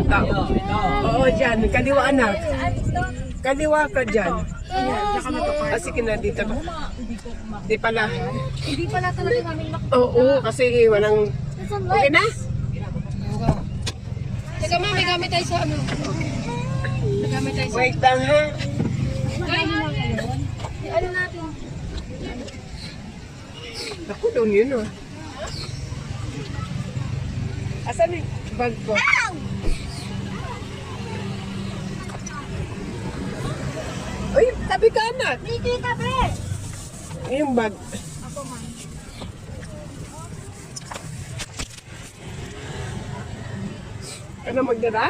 Pantao. Oo, dyan. Kaliwa anak. Kaliwa ka dyan. Ah, sige na, dito ka. Di pala. Hindi pala talaga namin mak... Oo, kasi walang... Okay na? Teka ma, may gamit tayo sa ano. May gamit tayo sa... Wait lang ha. Ano natin? Ako doon yun oh. Asan yung bag ko? Uy, tabi ka anak. Hindi tabi! Yung bag. Ako man. Ano magdala?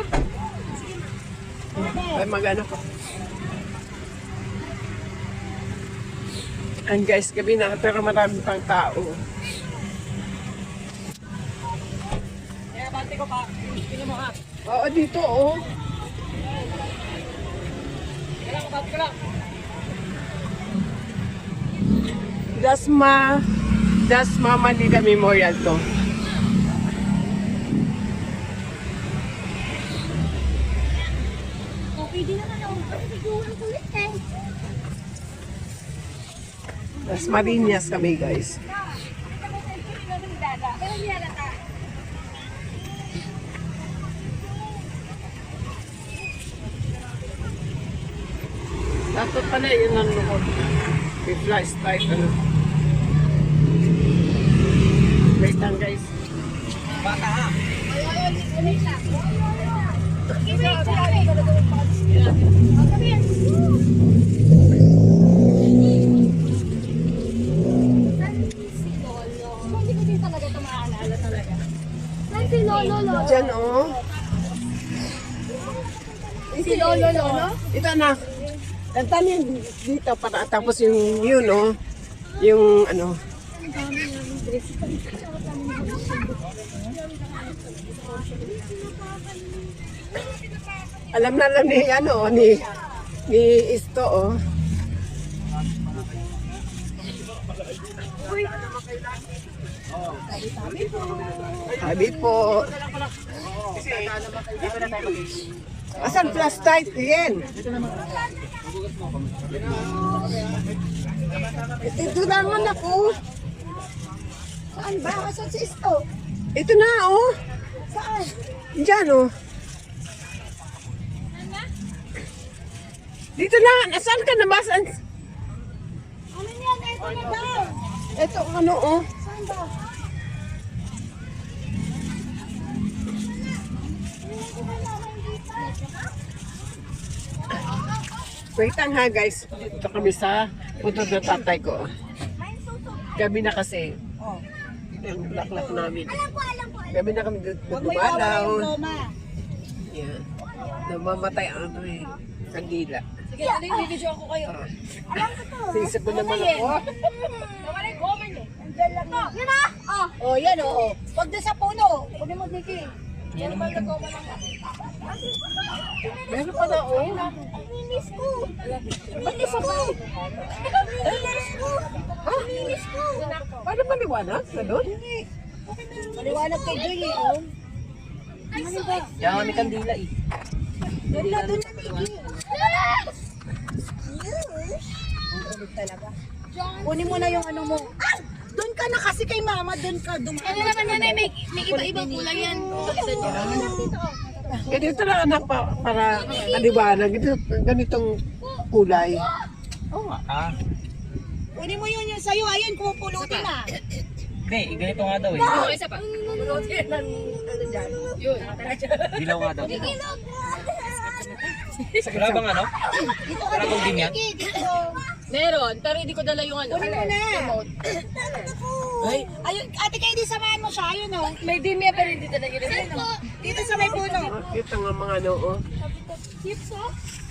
Ay, magano ko. Ang guys, gabi na, pero marami pang tao. Kaya bante ko pa. Pino mo ha. Oo, dito oh. Kaya lang, bante ko lang. Dasma, Dasma Manila Memorial to. Ulit eh. Marinas kami guys. Dapat pala yun ang lukod. May flash type ano. Wait lang guys. Bata ha. Wait. Si Lolo. Lolo? Diyan oh. Si Lolo, Lolo? Ito na. Kanta dito para tapos yung yun oh. Yung ano. Alam na alam ni ano ni ni Isto oh. Sabi po. Asan plus tight yan? Ito naman ako. Saan ba? Saan si Isto? Ito na oh. Saan? Diyan oh. Dito na. Nasaan ka na ba? Saan? Ano yan? Ito na daw. Ito ano oh. Saan ba? Wait lang ha guys. Dito kami sa punto na tatay ko. Gabi na kasi. Yung laklak namin. Alam ko, alam ko. Gabi na kami dumalaw. Yan. Namamatay ang ano eh. Kandila. Sige, ano yung video ako kayo? Sinisip ko naman ako. Nawala yung comment eh. Andyan lang na. Yun na! Oh, oh yan oh. Pag doon sa puno. Kunin mo, Nikki. Yan naman yung comment lang. Meron pa na oh. Minis ko. Minis ko. Minis ko. Minis ko. Paano maliwanag? Ganun? Maliwanag kay Joy eh. Oh. Ano ba? Yan kami kandila eh. Doon na, doon na, Nikki. talaga. Kunin mo na yung ano mo. Ah! Doon ka na kasi kay mama, doon ka. Doon ka. Ano naman yan eh, may, may iba-ibang kulay yan. Pakita nyo. Ganito lang anak pa, para maliwanag. Ito, ganitong kulay. Oo nga. Ah. Kunin mo yun yung sa'yo. Ayun, pupulutin na. Hindi, ganito nga daw eh. Oh, isa pa. Yun. Dilaw nga daw. Wala bang ano? Wala bang ganyan? Meron, pero hindi ko dala yung ano. Kunin mo na. Ay, Ayun, ate kayo di samahan mo siya. Ayun oh. May dimya pero hindi dala yung remote. Dito sa may puno. Ito nga mga ano, oh.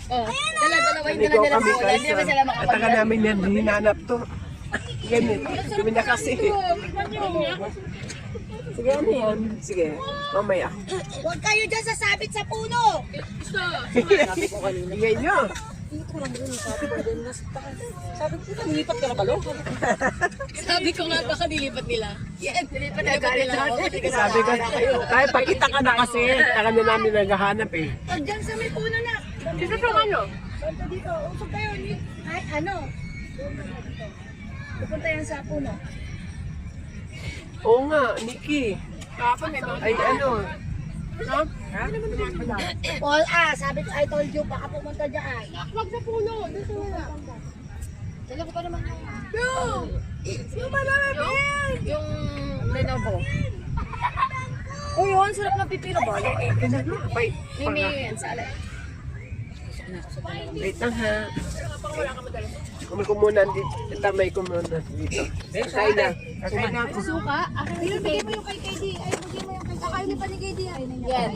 Oh, dala dalawa yung Naligaw dala-dala kami sa guys. Hindi naman sila ah. At namin yan, hinanap to. Ganit. Kami na kasi. Sige, ano yan? Sige, mamaya. Huwag kayo dyan sasabit sa puno. Nyo. Lang sabi ko din. Nas- Sabi ko, lumipat ka na ba, lo? Sabi ko nga baka nilipat nila. Yan, nilipat nilipat nila ako. Sabi ko, ay, pakita ka na kasi. Taka na namin naghahanap eh. Pag dyan sa may puno na. Dito sa ano? Dito, usog kayo. ni- Kahit ano. Pupunta yan sa puno. Oo nga, Nikki. Ay, ano. Ha? Paul, ah, sabi ko, I told you, baka pumunta dyan. Wag sa puno. Dito na. Dala ko pa naman yung... Yung marami! Yung Lenovo. O yun, sarap ng pipino ba? Wait, Mimi yan sa alay. wait lang ha. Kumul ko muna dito. Tamay ko muna dito. Kain na. Kain na ako. Suka, akin na yung Bigay mo yung kay KD. Ay, bigay mo yung kay Kakain ni pa ni KD. Ay. Yan.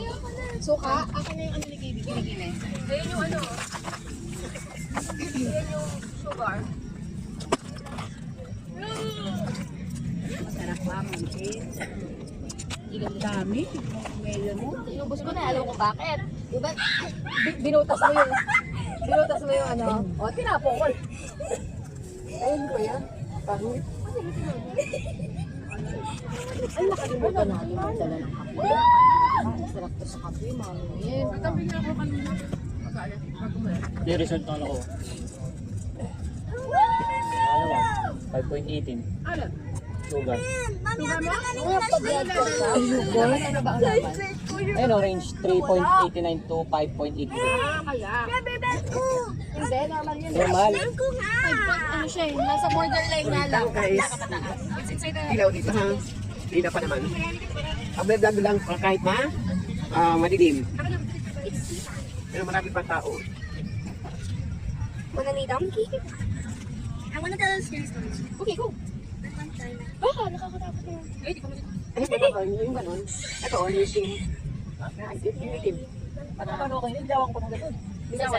Suka, akin na yung ano ni Kibi, kinikine. Ayun yung ano. Ayun yung sugar. Masarap ba, mangkin? Ang dami. Ngayon mo. Inubos ko na, alam ko bakit. Diba? Bi- Binutas mo yung, binutas mo yung ano. O, tinapo ko. Ayun ba yan? Pangit. Ay, nakalimutan natin ang dala ng kape. Sarap to sa kape, mami. Katabi niya ako kanina. Yung result ng ano ko. Ano ba? 5.18. Ano? Sugar. Ko sugar. Ano ba ang laman? Ayun range 3.89 to 5.82. Ah, kaya. Hindi, normal yun. Normal. Five point- Ano siya eh, nasa borderline nga lang. Guys, It's inside the... ilaw dito ha. Ilaw pa naman. Ang vlog lang kahit na ah, madilim. Pero marami pa tao. Mananidam? I wanna tell a scary story. Okay, go. Ah, nakakatakot na yun. Eh, di ko na- Ay, ito ba? Yung ganun. Ito, oh, yung team. Ay, yung team. Ano ko, hindi ba? Oo, ako din. Ako din. Ako Ako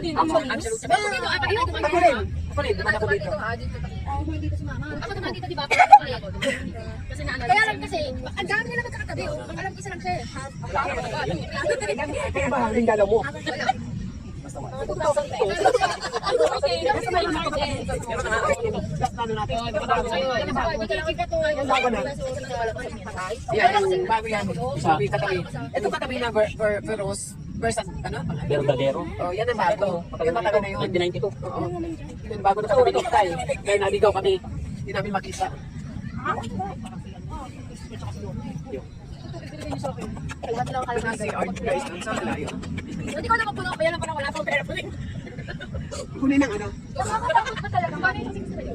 rin. Ako rin. Dumaan ako dito. Ako naman dito, di ba? Kasi naalala. Kaya lang kasi, ang dami nila magkakatabi. oh. Alam ko isa lang siya eh. Kaya ba, ang galaw mo? Last na ano natin. Yan, yung bago yan. Sabi katabi. Ito katabi na ver, ver, veros versus ano? Verdadero. Oh, yan ang bago. Yung matagal na yun. 1992. Oo. Yung bago na katabi dito tayo. Kaya naligaw kami. Hindi namin makita. Wala si Art guys dun sa malayo. Hindi ko naman puno, kaya lang parang wala pang pera po rin. Kunin ng ano. Nakakatakot ba talaga? Paano yung six sa'yo?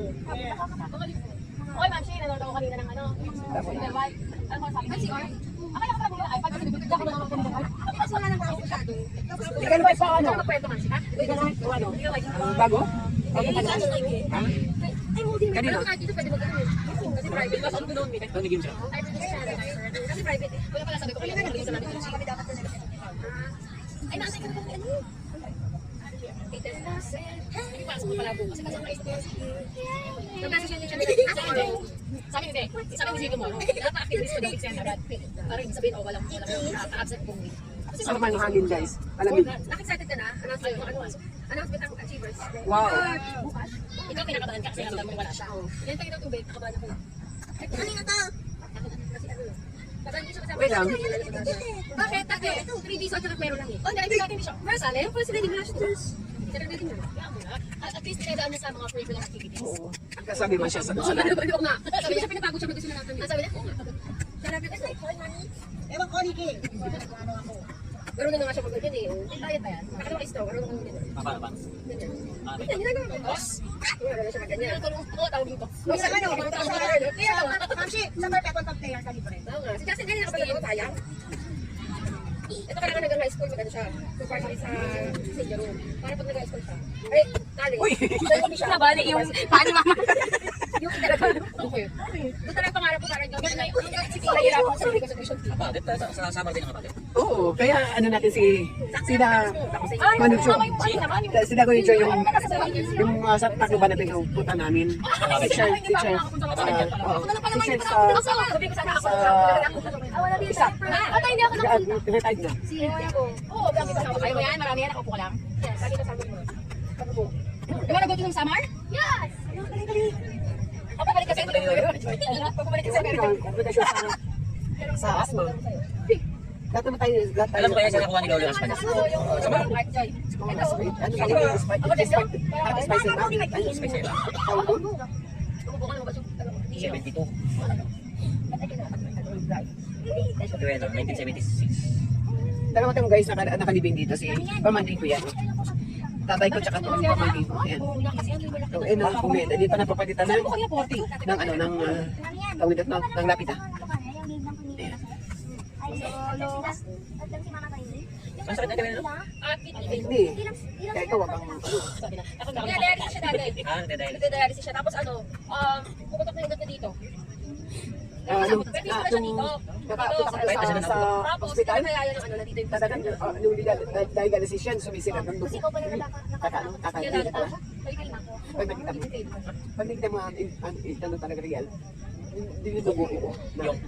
Okay, ma'am, Shane, nanonood ako kanina ng ano. Ano mo sabi? Ay, si Art. Akala ko pala bumili ng iPad kasi bibigyan ko naman po ng iPad. Kasi wala nang tao masyado. Hindi ka naman pa ano. Siya? Hindi ka naman pa ano. Bago? Bago pa? Ay, hindi. Kanino? Dito pwede mag-ano. Kasi private. Mas ano doon, Mika? Ano game siya? Kasi private. Wala pala sabi ko, kaya nag sa natin. Ay, nasa ka na ba? Ano? Pasok ko pala. Kasi kasama is Nagkasa siya siya Sabi hindi. Sabi ni Zico mo, no? Napa-activist ko daw exam agad. Para hindi sabihin, oh, walang walang naka-absent kung week. Kasi Ano yung hangin guys? Alamig. Nakexcited ka na? Announcement mo, ano? Announcement ang achievers. Wow. Bukas. Ikaw kinakabahan ka kasi alam mo wala siya. Yan tayo daw tubig, nakabahan ako. Ay, kanina to. Kasi ano, hindi. Wait lang. Bakit? Ate, 3 days at saka meron lang eh. Oh, hindi, natin hindi siya. Pero sali, pero sila hindi na siya. Celebrating mo. At least tinadaan na sa mga curricular activities. Oo. Kasabi man siya sa Oo, sa ano ba yung nga? Sabi niya, pinapagod siya mag-gusto na natin. Sabi niya, oo nga. Sarap ito. Ewan ko, Niki. Meron na nga siya mag-ganyan eh. Diet pa yan. Ano ka straw? Ano ka ganyan? Papa. Ganyan. Ganyan. Boss. Wala na siya mag-ganyan. Oo, tawag dito. May sa ano, sa dito. Kaya, Ma'am Shi, sa perpetual top player ka libre. Oo nga. Si Justin ganyan nakapag ako sayang. Ito kailangan nag high school maganda siya. Kung parang sa senior room. Para pag nag high school siya. Ay, college. Uy! siya. Nabali yung paano mama. yung talaga. Okay. Doon talaga pangarap ko parang yung sige, nahirapan ko sa ko sa tuition fee. Kapatid, sa- sa summer din ang kapatid. Oo, kaya ano natin si sila Ay, Manu Cho. kasama yung party naman. Yung Sila ko yung Cho, yung yung mga sa Tacloban natin yung puta namin. Teacher, teacher. ah, oo, teacher sa Sana ako. sa Isa. Ata, hindi ako nakapunta. Retired na. Si ko. Oo, sa Kaya mo yan, marami yan, nakaupo ka lang. Yes. Sabi ko sa mo. Pagpo. Di ba nag-go to ng summer? Yes! Ako balik kasi. Pabalik kasi. Sa sa asthma. Lahat naman tayo, lahat tayo. Alam mo kaya siya nakuha ni Lolo ng Spanish? Mga spice- Ano yung mga spice? Ako din, Spice- no? Parang spicy na. Ano spicy ba? Na ba? 72. Yun, 1976. Dalawa tayong guys naka, nakalibing dito. Si pamangkin ko yan. Tatay ko tsaka itong pamangkin ko. Ayan. So, eh, nang kumita. Hindi pa napapalitan 40. ng ano, ng, uh, tawag dito, ng, ng lapid ah. Ang sakit na kami, no? At. Hindi. Kaya ikaw wag kang, ano, na. Ako na. Nagdadialysis siya dati. Ah. Nagdadialysis siya. Tapos ano, um, pumutok na yung dito. ah, nung, Pwede ah, na siya nung, dito. nakapunta ka Pwede sa, sa hospital, kaya yung ano, yung tatagan, uh, nung dial- dialysis yan, sumisirat ng dugo. Kaka, kaka, Kaya hindi dati pala. ko. Pwede na ako. Pag nakita mo, pag nakita mo, ang ang- ano talaga real, hindi yung dugo ko. Na, Yung?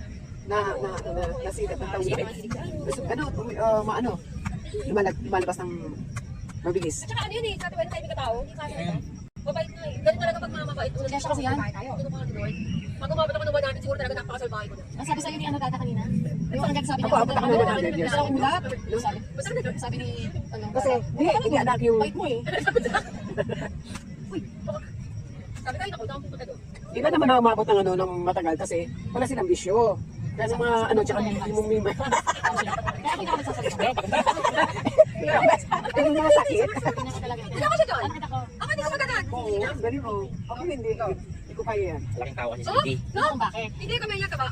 na, na, na, na, nasirat ng tawag. Ano, uh, maano, lumalabas ng mabilis. At saka ano yun eh, tayo may katao, hindi kaya na. Mabait na eh. Ganun talaga pag mamabait. Una siya kasi yan. Ano pa Lord? Pag umabot ako ng 100, siguro talaga napakasalbahe ko na. Ang sabi sa'yo ni ano data kanina? Yung ang nagsabi Ako, abot ako ng 100 years. Sa ulap. Sabi, na sabi ni, ano, Kasi, hindi, hindi anak yung, bait mo eh. Sabi tayo, naku, saan pupunta doon? iba naman na umabot ng ano, ng matagal kasi wala silang bisyo. Kaya ng mga, ano, tsaka yung yung mga, Kaya ako hindi ako nagsasalita. yung mga sakit. Pinaka talaga. Hindi ako siya doon. Ang Ako hindi ko maganan. Oo, galing mo. Ako hindi, hindi ko kaya yan. Laking tao kasi si Oh? Didi. No? kung bakit. Hindi kami niya ka ba?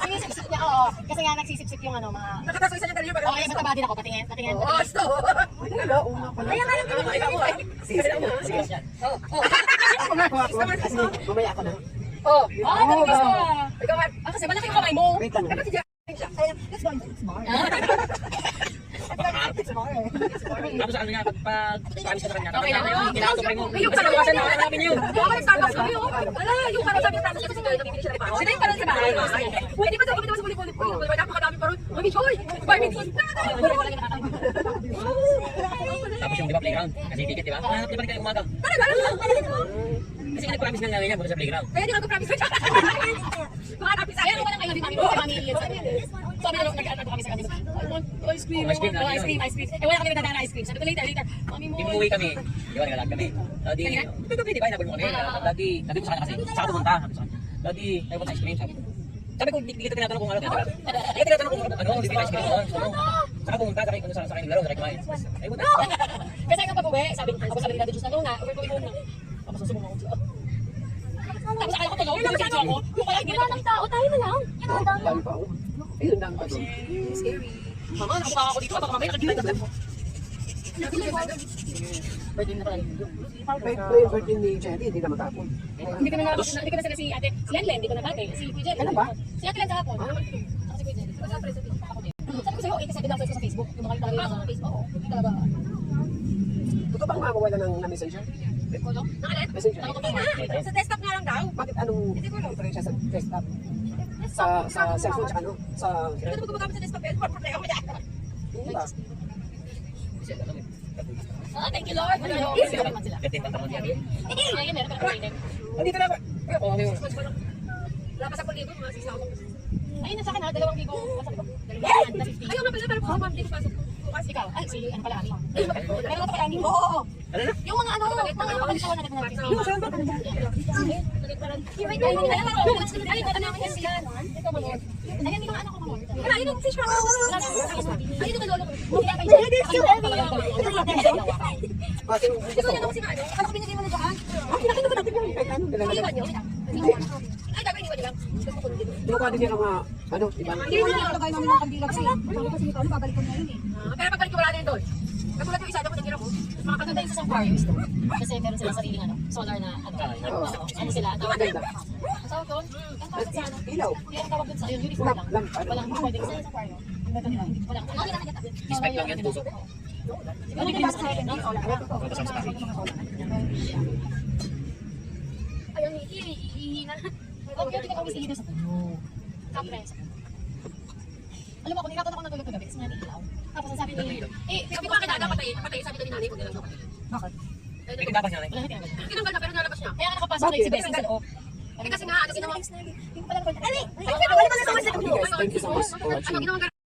Sinisipsip niya, oo. Kasi nga nagsisipsip yung ano, mga... Nakataso isa niya kanina pag Okay, mataba din ako. Patingin, patingin. Oo, oh, stop. Ay, wala, una pala. Kaya nga lang kami mo eh. Sige, sige, sige. Oo, oo. Ako nga, ako, ako. Kasi mamaya ako na. Oo. Oh, talaga gusto. Ikaw, ah, kasi malaki yung kamay mo. Wait lang. Dapat si Jack let's go. Tapos sa kanya, pag pag paalis ka sa kanya, Okay lang. tapos kinakato mo. Yung parang Kasi naman namin yun. Ako nag-Starbucks kami, oh. Wala, yung parang sabi ng Starbucks kasi Joy, nabibili siya ng pao. Sino yung parang sa bahay? Pwede ba daw kami naman sa bulik-bulik? Napakadami parang, Mami Joy, buy me. Tapos yung di ba playground, kasi ticket di ba? Niya pa rin kayo umaga. Talaga? Kasi nga nag-promise nga namin niya muna sa playground. Kaya di ko nag-promise siya. Mga Kaya akin. nung walang kayo, di kami po kami Sabi nung nag-ano kami sa kanila. I want ice cream. Oh, ice cream I want- Ice cream, ice cream. Eh wala kami nadadaan na ice cream. Sabi ko later, later. Mami mo. Umuwi kami. Di ba nagalag kami? Lagi, gabi di ba? Inabol mo kami. Lagi, sabi ko sa kanya kasi, saan ka pumunta? Sabi ko sa kanya. Ko sa ice cream. Sabi ko. Sabi ko, di di kita tinatanong kung ano. Di ba? Di kita tinatanong kung ano, di ba ice cream doon? Gusto mo? Saan ka pumunta? Saan ka sa akin naglaro? Saan ka kumain? Ko na. Kasi nga pag-uwi, sabi ako sabi ni Daddy Diyos na na, over going home na. Tapos susumo ako. Tapos akala ko tulog, yung ako. Yung pala hindi na ng tao, tayo na lang. Dami pa ako. Ayun, dami pa doon. Mama, nakuha ako dito. Baka mamaya nakikita ko. Birthday na pala. May birthday ni Jerry, hindi na matapon. Hindi ko na nabati, hindi ko na sila si ate, si Lenlen, hindi ko nabati. Si Kuya Jerry. Ano ba? Si ate Len kahapon. Ako si Kuya din. Sabi ko sa'yo, 87 lang sa Facebook. Yung mga talaga sa Facebook. Oo, hindi talaga. Totoo bang mawawala ng messenger? Ano? Messenger? Mga. Sa desktop nga lang daw. Bakit anong diferensya sa desktop? Sa sa cellphone tsaka ano? Sa Hindi ko gumagamit sa desktop. Ano ba problema mo yan? hindi ba? Ah, thank you Lord. Ano? Easy naman sila. Tamang yan. Ngayon, meron ka na Andito na ba? Oo, ano yun? Wala pa sa pulibo, mga sisa ako. Ayun na sa akin ha, dalawang libo. Dalawang na 50. Ayaw nga pala, pero kung hindi ko Bukas ikaw. Ay, si ano pala, Ani. Meron ka pa kay Ani? Oo, oo. Yung mga ano, mga pakalisawan na nagmamahal. Yung saan ba? Yung may timing na yan. Ay, ito namin yan sila. Ito mo Lord. Ayan, yung mga ano ko mo. Wala, yun yung fish pa. Ayun yung lolo ko. Hindi Bakit yung Gusto niya ko? daw si Mano. Ano binigay mo na dyan? Ah, pinakita ba natin yun? Kahit ano, dala Iniwan na niyo? Ay, dapat iniwan niyo lang. Gusto din. Kinukuha din niya ng mga, ano, iba? Hindi niyo nilagay namin ng kandila kasi. Sabi kasi nito, babalik ko na yun eh. Pero pagbalik ko wala na yun doon. Katulad yung isa, dapat natira ko. Makakaganda yung sa aquariums to. Kasi meron silang sariling ano, solar na ano. Ano sila? Tawag Maganda. Ang tawag doon? Ang tawag sa ano? Ilaw. Ang tawag doon sa yun, uniform lang. Ano? Walang hindi pwede sa sa aquarium. Ang walang. Ano? Respect lang yan, tusok. Ano yung pinasa sa akin? no? Ayun, hihina. Oh, kaya tingnan ko Hido sa puno. Kapres. Alam mo, kung niratot ako natulog kagabi, kasi nga ilaw. Tapos ang sabi ni, eh, sabi ko kaya dapat patay, patay, sabi daw ni nanay, huwag na lang daw patay. Bakit? Eh, siya na Wala na tinanggal. Tinanggal na pero nalabas niya. Kaya nga nakapasok na si Bessie sa loob. Eh kasi nga, ano ginawa? Hindi ko pala nakwenta. Ali! Ay, wala pala sa Okay guys, thank you so